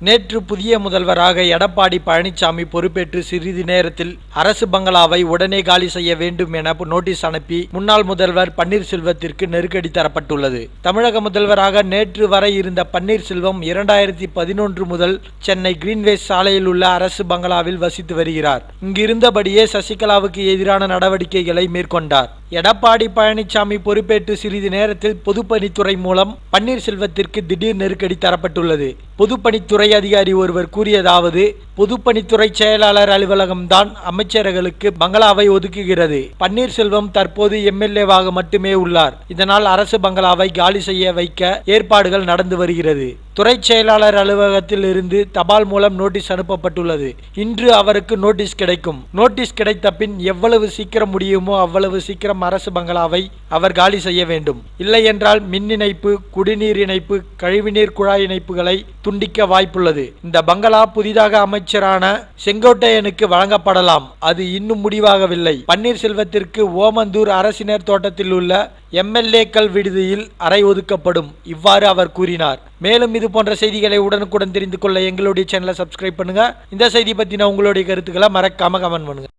நேற்று புதிய முதல்வராக எடப்பாடி பழனிசாமி பொறுப்பேற்று சிறிது நேரத்தில் அரசு பங்களாவை உடனே காலி செய்ய வேண்டும் என நோட்டீஸ் அனுப்பி முன்னாள் முதல்வர் பன்னீர்செல்வத்திற்கு நெருக்கடி தரப்பட்டுள்ளது. தமிழக முதல்வராக நேற்று வரை இருந்த பன்னீர்செல்வம் இரண்டாயிரத்தி பதினொன்று முதல் சென்னை கிரீன்வேஸ் சாலையில் உள்ள அரசு பங்களாவில் வசித்து வருகிறார். இங்கிருந்தபடியே சசிகலாவுக்கு எதிரான நடவடிக்கைகளை மேற்கொண்டார். எடப்பாடி பழனிசாமி பொறுப்பேற்று சிறிது நேரத்தில் பொதுப்பணித்துறை மூலம் பன்னீர்செல்வத்திற்கு திடீர் நெருக்கடி தரப்பட்டுள்ளது. பொதுப்பணித்துறை அதிகாரி ஒருவர் கூறியதாவது பொதுப்பணித்துறை செயலாளர் அலுவலகம்தான் அமைச்சர்களுக்கு பங்களாவை ஒதுக்குகிறது. பன்னீர்செல்வம் தற்போது எம்எல்ஏவாக மட்டுமே உள்ளார். இதனால் அரசு பங்களாவை காலி செய்ய வைக்க ஏற்பாடுகள் நடந்து வருகிறது. துறை செயலாளர் அலுவலகத்தில் இருந்து தபால் மூலம் நோட்டீஸ் அனுப்பப்பட்டுள்ளது. இன்று அவருக்கு நோட்டீஸ் கிடைக்கும். நோட்டீஸ் கிடைத்த பின் எவ்வளவு சீக்கிரம் முடியுமோ அவ்வளவு சீக்கிரம் அரசு பங்களாவை அவர் காலி செய்ய வேண்டும். இல்லை என்றால் மின் இணைப்பு குடிநீர் இணைப்பு கழிவுநீர் குழாய் இணைப்புகளை துண்டிக்க வாய்ப்புள்ளது. இந்த பங்களா புதிதாக அமைச்சரான செங்கோட்டையனுக்கு வழங்கப்படலாம். அது இன்னும் முடிவாகவில்லை. பன்னீர்செல்வத்திற்கு ஓமந்தூர் அரசினர் தோட்டத்தில் உள்ள எம்எல்ஏக்கள் விடுதியில் அறை ஒதுக்கப்படும். இவ்வாறு அவர் கூறினார். மேலும் இது போன்ற செய்திகளை உடனுக்குடன் தெரிந்து கொள்ள எங்களுடைய சேனலை சப்ஸ்கிரைப் பண்ணுங்க. இந்த செய்தி பத்தின உங்களுடைய கருத்துக்களை மறக்காம கமெண்ட் பண்ணுங்க.